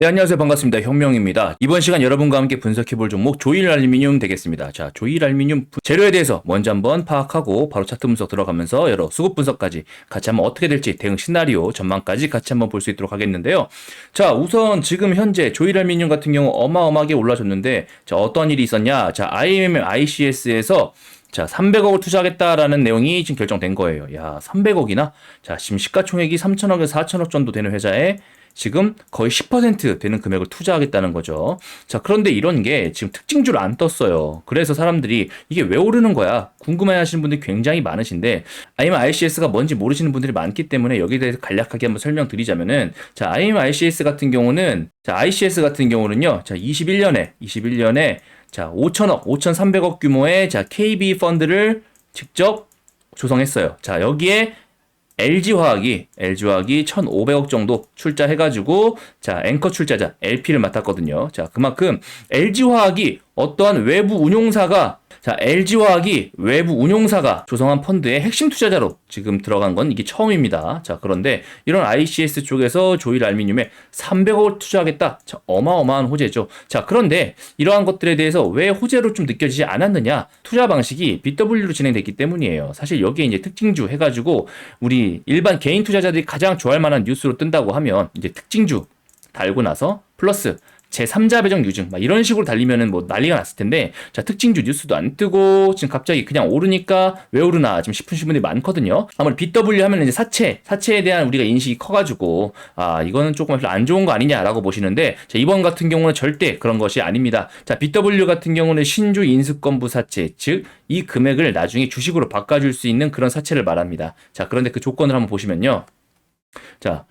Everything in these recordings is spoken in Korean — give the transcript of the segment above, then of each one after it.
네, 안녕하세요. 반갑습니다. 혁명입니다. 이번 시간 여러분과 함께 분석해 볼 종목 조일 알루미늄 되겠습니다. 자, 조일 알루미늄 부- 재료에 대해서 먼저 한번 파악하고 바로 차트 분석 들어가면서 여러 수급 분석까지 같이 한번 어떻게 될지 대응 시나리오 전망까지 같이 한번 볼 수 있도록 하겠는데요. 자, 우선 지금 현재 조일 알루미늄 같은 경우 어마어마하게 올라졌는데 자, 어떤 일이 있었냐? 자, IMM ICS에서 자, 300억을 투자하겠다라는 내용이 지금 결정된 거예요. 야, 300억이나? 자, 지금 시가총액이 3천억에서 4천억 정도 되는 회사에 지금 거의 10% 되는 금액을 투자하겠다는 거죠. 자, 그런데 이런 게 지금 특징주를 안 떴어요. 그래서 사람들이 이게 왜 오르는 거야? 궁금해 하시는 분들이 굉장히 많으신데, 아니면 ICS가 뭔지 모르시는 분들이 많기 때문에 여기에 대해서 간략하게 한번 설명드리자면은, 자, 아니면 ICS 같은 경우는, 자, ICS 같은 경우는요, 자, 21년에, 21년에, 자, 5천억, 5,300억 규모의, 자, KB 펀드를 직접 조성했어요. 자, 여기에 LG화학이 LG화학이 1,500억 정도 출자해가지고 자 앵커 출자자 LP를 맡았거든요. 자 그만큼 LG화학이 어떠한 외부 운용사가 자 LG화학이 외부 운용사가 조성한 펀드의 핵심 투자자로 지금 들어간 건 이게 처음입니다. 자 그런데 이런 ICS 쪽에서 조일 알미늄에 300억을 투자하겠다. 자, 어마어마한 호재죠. 자 그런데 이러한 것들에 대해서 왜 호재로 좀 느껴지지 않았느냐? 투자 방식이 BW로 진행됐기 때문이에요. 사실 여기에 이제 특징주 해가지고 우리 일반 개인 투자자들이 가장 좋아할 만한 뉴스로 뜬다고 하면 이제 특징주 달고 나서 플러스 제3자 배정 유증 막 이런 식으로 달리면은 뭐 난리가 났을 텐데 자 특징주 뉴스도 안 뜨고 지금 갑자기 그냥 오르니까 왜 오르나 지금 싶으신 분들이 많거든요. 아무래도 BW 하면 이제 사채 사채에 대한 우리가 인식이 커가지고 아 이거는 조금 안 좋은 거 아니냐라고 보시는데 자 이번 같은 경우는 절대 그런 것이 아닙니다. 자 BW 같은 경우는 신주 인수권부 사채 즉 이 금액을 나중에 주식으로 바꿔줄 수 있는 그런 사채를 말합니다. 자 그런데 그 조건을 한번 보시면요. 자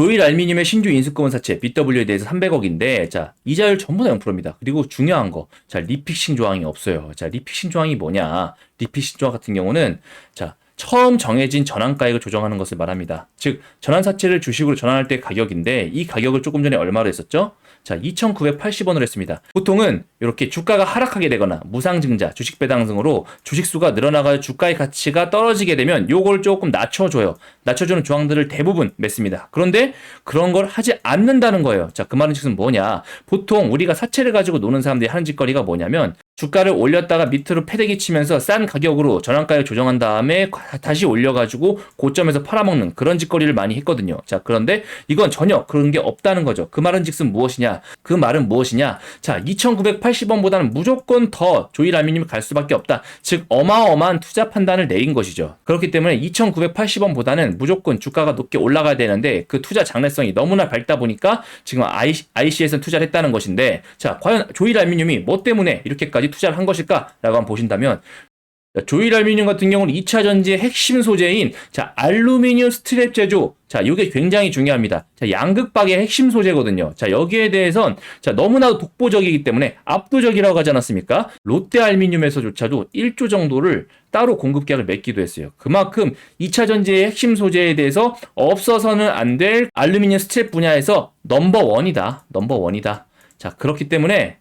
조일 알미늄의 신주 인수권 사채 BW에 대해서 300억인데 자 이자율 전부 다 0%입니다. 그리고 중요한 거, 자 리픽싱 조항이 없어요. 자 리픽싱 조항이 뭐냐? 리픽싱 조항 같은 경우는 자 처음 정해진 전환가액을 조정하는 것을 말합니다. 즉 전환 사채를 주식으로 전환할 때 가격인데 이 가격을 조금 전에 얼마로 했었죠? 자, 2,980원을 했습니다. 보통은 이렇게 주가가 하락하게 되거나 무상증자, 주식 배당 등으로 주식수가 늘어나가 주가의 가치가 떨어지게 되면 요걸 조금 낮춰줘요. 낮춰주는 조항들을 대부분 맺습니다. 그런데 그런 걸 하지 않는다는 거예요. 자, 그 말은 즉슨 뭐냐? 보통 우리가 사채를 가지고 노는 사람들이 하는 짓거리가 뭐냐면 주가를 올렸다가 밑으로 패대기 치면서 싼 가격으로 전환가액 조정한 다음에 다시 올려가지고 고점에서 팔아먹는 그런 짓거리를 많이 했거든요. 자, 그런데 이건 전혀 그런 게 없다는 거죠. 그 말은 즉슨 무엇이냐? 그 말은 무엇이냐? 자, 2,980원보다는 무조건 더 조일 알미늄이 갈 수밖에 없다. 즉, 어마어마한 투자 판단을 내린 것이죠. 그렇기 때문에 2,980원보다는 무조건 주가가 높게 올라가야 되는데 그 투자 장래성이 너무나 밝다 보니까 지금 IC에서 투자를 했다는 것인데 자, 과연 조일 알미늄이 뭐 때문에 이렇게까지 투자를 한 것일까라고 한번 보신다면 자, 조일 알루미늄 같은 경우는 2차 전지의 핵심 소재인 자, 알루미늄 스트랩 제조. 자, 이게 굉장히 중요합니다. 자, 양극박의 핵심 소재거든요. 자, 여기에 대해선 자, 너무나도 독보적이기 때문에 압도적이라고 하지 않았습니까? 롯데 알루미늄에서조차도 1조 정도를 따로 공급 계약을 맺기도 했어요. 그만큼 2차 전지의 핵심 소재에 대해서 없어서는 안 될 알루미늄 스트랩 분야에서 넘버 원이다. 넘버 원이다. 자, 그렇기 때문에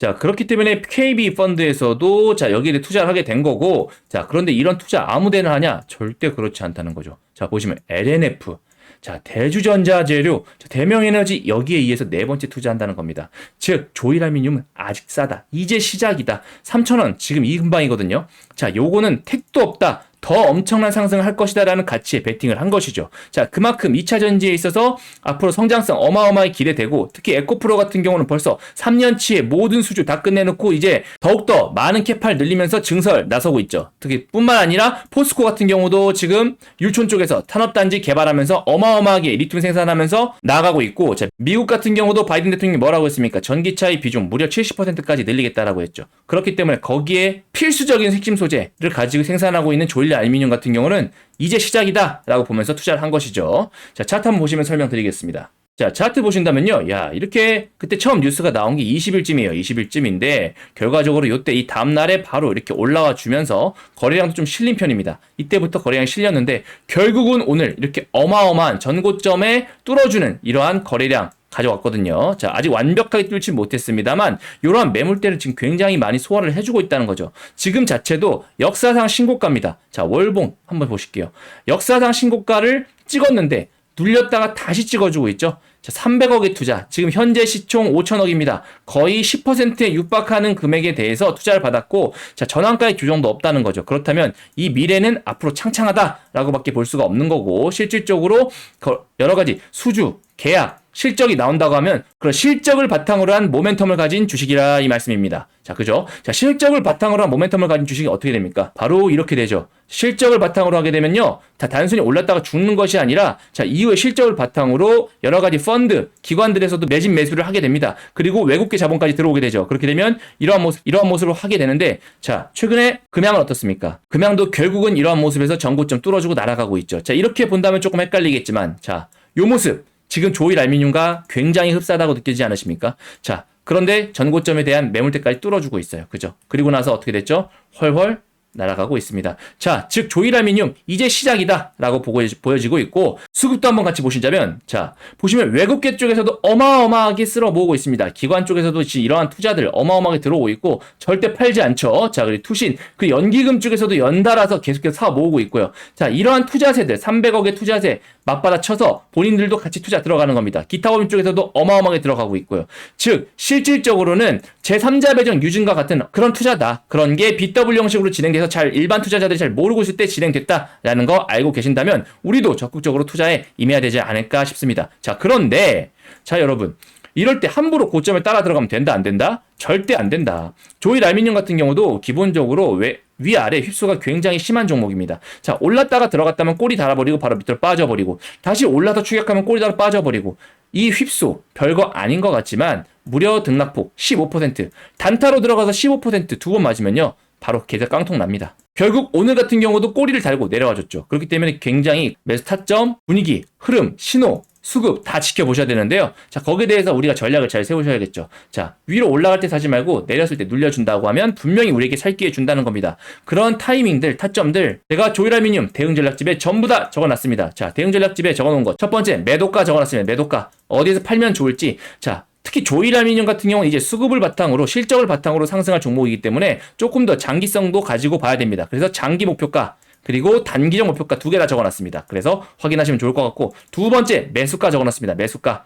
자, 그렇기 때문에 KB 펀드에서도 자, 여기에 투자를 하게 된 거고, 자, 그런데 이런 투자 아무 데나 하냐? 절대 그렇지 않다는 거죠. 자, 보시면 LNF. 자, 대주전자 재료, 자, 대명에너지 여기에 의해서 네 번째 투자한다는 겁니다. 즉, 조일알미늄은 아직 싸다. 이제 시작이다. 3,000원, 지금 이 근방이거든요. 자, 요거는 택도 없다. 더 엄청난 상승을 할 것이다라는 가치에 베팅을 한 것이죠. 자, 그만큼 2차 전지에 있어서 앞으로 성장성 어마어마하게 기대되고 특히 에코프로 같은 경우는 벌써 3년치의 모든 수주 다 끝내놓고 이제 더욱더 많은 캐팔 늘리면서 증설 나서고 있죠. 특히 뿐만 아니라 포스코 같은 경우도 지금 율촌 쪽에서 탄업단지 개발하면서 어마어마하게 리튬 생산하면서 나가고 있고 자, 미국 같은 경우도 바이든 대통령이 뭐라고 했습니까? 전기차의 비중 무려 70%까지 늘리겠다라고 했죠. 그렇기 때문에 거기에 필수적인 핵심 소재를 가지고 생산하고 있는 조일 알미늄 같은 경우는 이제 시작이다 라고 보면서 투자를 한 것이죠. 자, 차트 한번 보시면 설명드리겠습니다. 자, 차트 보신다면요. 야, 이렇게 그때 처음 뉴스가 나온 게 20일쯤이에요. 20일쯤인데 결과적으로 이때 이 다음 날에 바로 이렇게 올라와 주면서 거래량도 좀 실린 편입니다. 이때부터 거래량이 실렸는데 결국은 오늘 이렇게 어마어마한 전고점에 뚫어주는 이러한 거래량 가져왔거든요. 자, 아직 완벽하게 뚫지 못했습니다만 이러한 매물대를 지금 굉장히 많이 소화를 해주고 있다는 거죠. 지금 자체도 역사상 신고가입니다. 자, 월봉 한번 보실게요. 역사상 신고가를 찍었는데 눌렸다가 다시 찍어주고 있죠. 자, 300억의 투자. 지금 현재 시총 5천억입니다. 거의 10%에 육박하는 금액에 대해서 투자를 받았고, 자, 전환가의 규정도 없다는 거죠. 그렇다면 이 미래는 앞으로 창창하다라고밖에 볼 수가 없는 거고, 실질적으로 거- 여러 가지 수주, 계약, 실적이 나온다고 하면 그런 실적을 바탕으로 한 모멘텀을 가진 주식이라 이 말씀입니다. 자, 그죠? 자, 실적을 바탕으로 한 모멘텀을 가진 주식이 어떻게 됩니까? 바로 이렇게 되죠. 실적을 바탕으로 하게 되면요. 다 단순히 올랐다가 죽는 것이 아니라 자, 이후에 실적을 바탕으로 여러 가지 펀드, 기관들에서도 매진 매수를 하게 됩니다. 그리고 외국계 자본까지 들어오게 되죠. 그렇게 되면 이러한 모습, 이러한 모습으로 하게 되는데 자, 최근에 금양은 어떻습니까? 금양도 결국은 이러한 모습에서 전고점 뚫어주고 날아가고 있죠. 자, 이렇게 본다면 조금 헷갈리겠지만 자, 요 모습 지금 조일 알미늄과 굉장히 흡사하다고 느끼지 않으십니까? 자, 그런데 전고점에 대한 매물대까지 뚫어주고 있어요. 그죠? 그리고 나서 어떻게 됐죠? 훨훨 날아가고 있습니다. 자, 즉 조일 알미늄 이제 시작이다라고 보고 보여지고 있고 수급도 한번 같이 보시자면 자, 보시면 외국계 쪽에서도 어마어마하게 쓸어 모으고 있습니다. 기관 쪽에서도 지금 이러한 투자들 어마어마하게 들어오고 있고 절대 팔지 않죠. 자, 그리고 투신 그 연기금 쪽에서도 연달아서 계속해서 사 모으고 있고요. 자, 이러한 투자세들 300억의 투자세 맞받아 쳐서 본인들도 같이 투자 들어가는 겁니다. 기타 법인 쪽에서도 어마어마하게 들어가고 있고요. 즉 실질적으로는 제3자 배정 유증과 같은 그런 투자다. 그런 게 BW 형식으로 진행돼 서 잘 일반 투자자들이 잘 모르고 있을 때 진행됐다라는 거 알고 계신다면 우리도 적극적으로 투자에 임해야 되지 않을까 싶습니다. 자, 그런데 자, 여러분 이럴 때 함부로 고점에 따라 들어가면 된다 안 된다? 절대 안 된다. 조일 알미늄 같은 경우도 기본적으로 왜 위아래 휩소가 굉장히 심한 종목입니다. 자, 올랐다가 들어갔다면 꼬리 달아버리고 바로 밑으로 빠져버리고 다시 올라서 추격하면 꼬리 달아 빠져버리고 이 휩소 별거 아닌 것 같지만 무려 등락폭 15% 단타로 들어가서 15%두 번 맞으면요 바로 계좌 깡통 납니다. 결국 오늘 같은 경우도 꼬리를 달고 내려와줬죠. 그렇기 때문에 굉장히 매수 타점, 분위기, 흐름, 신호, 수급 다 지켜보셔야 되는데요. 자, 거기에 대해서 우리가 전략을 잘 세우셔야겠죠. 자, 위로 올라갈 때 사지 말고 내렸을 때 눌려준다고 하면 분명히 우리에게 살 기회 준다는 겁니다. 그런 타이밍들, 타점들, 제가 조일알미늄 대응 전략집에 전부 다 적어놨습니다. 자, 대응 전략집에 적어놓은 것. 첫 번째, 매도가 적어놨습니다. 매도가. 어디에서 팔면 좋을지. 자, 특히 조일알미늄 같은 경우는 이제 수급을 바탕으로 실적을 바탕으로 상승할 종목이기 때문에 조금 더 장기성도 가지고 봐야 됩니다. 그래서 장기 목표가 그리고 단기적 목표가 두 개 다 적어놨습니다. 그래서 확인하시면 좋을 것 같고 두 번째 매수가 적어놨습니다. 매수가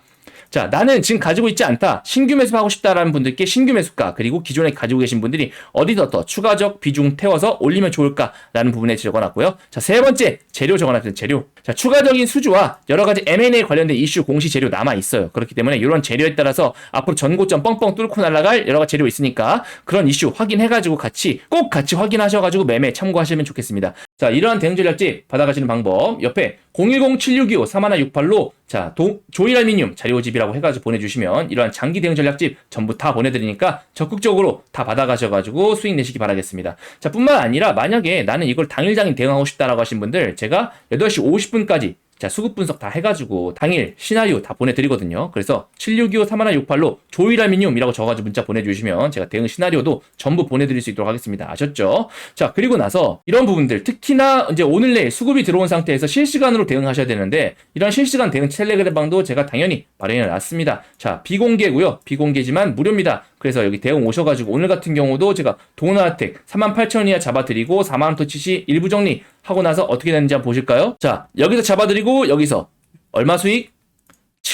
자, 나는 지금 가지고 있지 않다. 신규 매수하고 싶다라는 분들께 신규 매수가, 그리고 기존에 가지고 계신 분들이 어디서 더 추가적 비중 태워서 올리면 좋을까라는 부분에 적어놨고요. 자, 세 번째, 재료 적어놨습니다. 재료. 자, 추가적인 수주와 여러 가지 M&A 관련된 이슈 공시 재료 남아 있어요. 그렇기 때문에 이런 재료에 따라서 앞으로 전고점 뻥뻥 뚫고 날아갈 여러 가지 재료 있으니까 그런 이슈 확인해가지고 같이 꼭 같이 확인하셔가지고 매매 참고하시면 좋겠습니다. 자, 이러한 대응 전략집 받아가시는 방법 옆에 010-7625-3168로 자, 도, 조일알미늄 자료집이라고 해가지고 보내주시면 이러한 장기 대응 전략집 전부 다 보내드리니까 적극적으로 다 받아가셔가지고 수익 내시기 바라겠습니다. 자, 뿐만 아니라 만약에 나는 이걸 당일당일 대응하고 싶다라고 하신 분들 제가 8시 50분까지 자, 수급 분석 다 해가지고 당일 시나리오 다 보내드리거든요. 그래서 7625-3168로 조일알미늄이라고 적어가지고 문자 보내주시면 제가 대응 시나리오도 전부 보내드릴 수 있도록 하겠습니다. 아셨죠? 자, 그리고 나서 이런 부분들 특히나 이제 오늘 내일 수급이 들어온 상태에서 실시간으로 대응하셔야 되는데 이런 실시간 대응 텔레그램 방도 제가 당연히 마련해 놨습니다. 자, 비공개고요. 비공개지만 무료입니다. 그래서 여기 대응 오셔가지고 오늘 같은 경우도 제가 동나텍 48,000원 이하 잡아드리고 4만원 터치시 일부 정리 하고 나서 어떻게 되는지 한번 보실까요? 자, 여기서 잡아드리고 여기서 얼마 수익?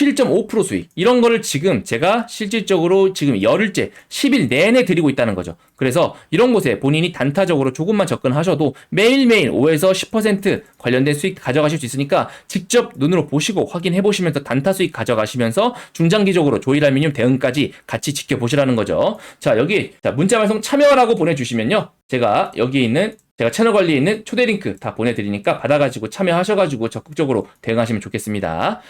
7.5% 수익. 이런 거를 지금 제가 실질적으로 지금 열흘째 10일 내내 드리고 있다는 거죠. 그래서 이런 곳에 본인이 단타적으로 조금만 접근하셔도 매일매일 5에서 10% 관련된 수익 가져가실 수 있으니까 직접 눈으로 보시고 확인해 보시면서 단타 수익 가져가시면서 중장기적으로 조일알미늄 대응까지 같이 지켜보시라는 거죠. 자, 여기 자, 문자 발송 참여라고 보내주시면요. 제가 여기 있는 제가 채널 관리에 있는 초대 링크 다 보내드리니까 받아가지고 참여하셔가지고 적극적으로 대응하시면 좋겠습니다.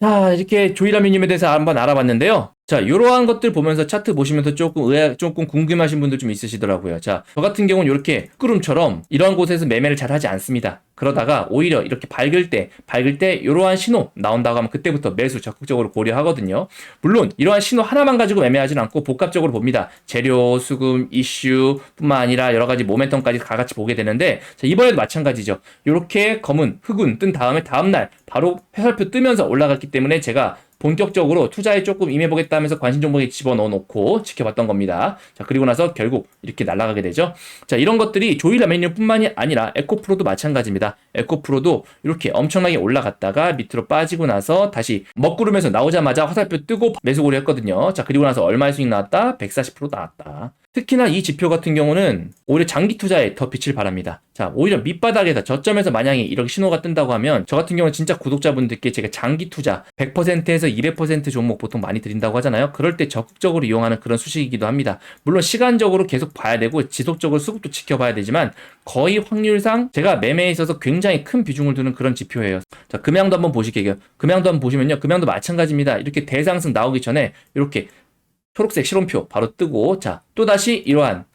자, 이렇게 조이라미님에 대해서 한번 알아봤는데요. 자, 이러한 것들 보면서 차트 보시면서 조금 의아, 조금 궁금하신 분들 좀 있으시더라고요. 자, 저 같은 경우는 이렇게 꾸름처럼 이러한 곳에서 매매를 잘 하지 않습니다. 그러다가 오히려 이렇게 밝을 때, 밝을 때 이러한 신호 나온다고 하면 그때부터 매수 적극적으로 고려하거든요. 물론 이러한 신호 하나만 가지고 매매하진 않고 복합적으로 봅니다. 재료, 수금, 이슈 뿐만 아니라 여러 가지 모멘텀까지 다 같이 보게 되는데 자, 이번에도 마찬가지죠. 이렇게 검은 흑운 뜬 다음에 다음날 바로 회살표 뜨면서 올라갔기 때문에 제가 본격적으로 투자에 조금 임해보겠다 하면서 관심 종목에 집어넣어 놓고 지켜봤던 겁니다. 자, 그리고 나서 결국 이렇게 날아가게 되죠. 자, 이런 것들이 조일 라멘유뿐만이 아니라 에코프로도 마찬가지입니다. 에코프로도 이렇게 엄청나게 올라갔다가 밑으로 빠지고 나서 다시 먹구름에서 나오자마자 화살표 뜨고 매수고를 했거든요. 자, 그리고 나서 얼마의 수익 나왔다? 140% 나왔다. 특히나 이 지표 같은 경우는 오히려 장기 투자에 더 빛을 발합니다. 자, 오히려 밑바닥에서 저점에서 만약에 이렇게 신호가 뜬다고 하면 저 같은 경우는 진짜 구독자분들께 제가 장기 투자 100%에서 200% 종목 보통 많이 드린다고 하잖아요. 그럴 때 적극적으로 이용하는 그런 수식이기도 합니다. 물론 시간적으로 계속 봐야 되고 지속적으로 수급도 지켜봐야 되지만 거의 확률상 제가 매매에 있어서 굉장히 큰 비중을 두는 그런 지표예요. 자, 금양도 한번 보실게요. 금양도 한번 보시면요. 금양도 마찬가지입니다. 이렇게 대상승 나오기 전에 이렇게 초록색 실온표 바로 뜨고 자 또다시 이러한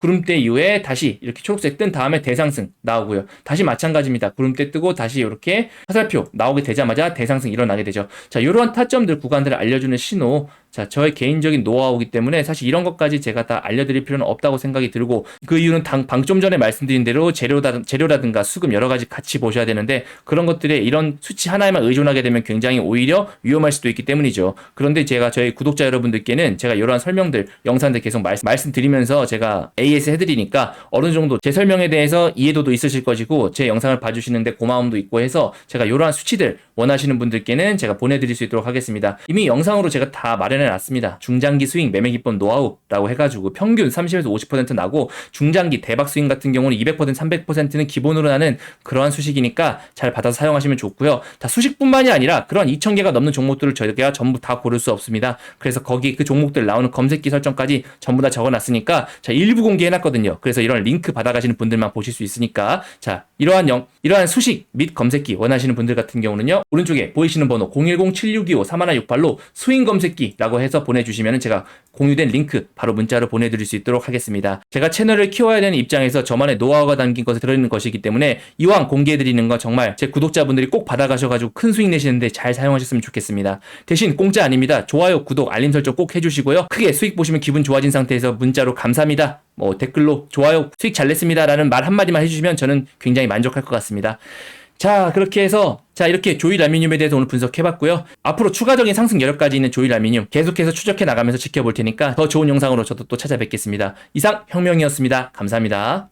구름대 이후에 다시 이렇게 초록색 뜬 다음에 대상승 나오고요. 다시 마찬가지입니다. 구름대 뜨고 다시 이렇게 화살표 나오게 되자마자 대상승 일어나게 되죠. 자, 이러한 타점들 구간들을 알려주는 신호. 자, 저의 개인적인 노하우이기 때문에 사실 이런 것까지 제가 다 알려드릴 필요는 없다고 생각이 들고 그 이유는 당, 방좀 전에 말씀드린 대로 재료다, 재료라든가 수급 여러 가지 같이 보셔야 되는데 그런 것들에 이런 수치 하나에만 의존하게 되면 굉장히 오히려 위험할 수도 있기 때문이죠. 그런데 제가 저희 구독자 여러분들께는 제가 이러한 설명들, 영상들 계속 말, 말씀드리면서 제가 AS 해드리니까 어느 정도 제 설명에 대해서 이해도도 있으실 것이고 제 영상을 봐주시는데 고마움도 있고 해서 제가 이러한 수치들 원하시는 분들께는 제가 보내드릴 수 있도록 하겠습니다. 이미 영상으로 제가 다 마련 해 놨습니다. 중장기 스윙 매매 기법 노하우라고 해가지고 평균 30에서 50% 나고 중장기 대박 스윙 같은 경우는 200% 300%는 기본으로 나는 그러한 수식이니까 잘 받아서 사용하시면 좋고요. 다 수식뿐만이 아니라 그런 2,000개가 넘는 종목들을 저희가 전부 다 고를 수 없습니다. 그래서 거기 그 종목들 나오는 검색기 설정까지 전부 다 적어놨으니까 자 일부 공개해놨거든요. 그래서 이런 링크 받아가시는 분들만 보실 수 있으니까 자 이러한 영 이러한 수식 및 검색기 원하시는 분들 같은 경우는요 오른쪽에 보이시는 번호 010-7625-3168로 스윙 검색기라고 해서 보내주시면 제가 공유된 링크 바로 문자로 보내드릴 수 있도록 하겠습니다. 제가 채널을 키워야 되는 입장에서 저만의 노하우가 담긴 것을 들어있는 것이기 때문에 이왕 공개해드리는 거 정말 제 구독자분들이 꼭 받아가셔가지고 큰 수익 내시는데 잘 사용하셨으면 좋겠습니다. 대신 공짜 아닙니다. 좋아요, 구독, 알림 설정 꼭 해주시고요. 크게 수익 보시면 기분 좋아진 상태에서 문자로 감사합니다. 뭐 댓글로 좋아요, 수익 잘 냈습니다. 라는 말 한마디만 해주시면 저는 굉장히 만족할 것 같습니다. 자, 그렇게 해서 자, 이렇게 조일 알미늄에 대해서 오늘 분석해 봤고요. 앞으로 추가적인 상승 여력까지 있는 조일 알미늄 계속해서 추적해 나가면서 지켜볼 테니까 더 좋은 영상으로 저도 또 찾아뵙겠습니다. 이상 혁명이었습니다. 감사합니다.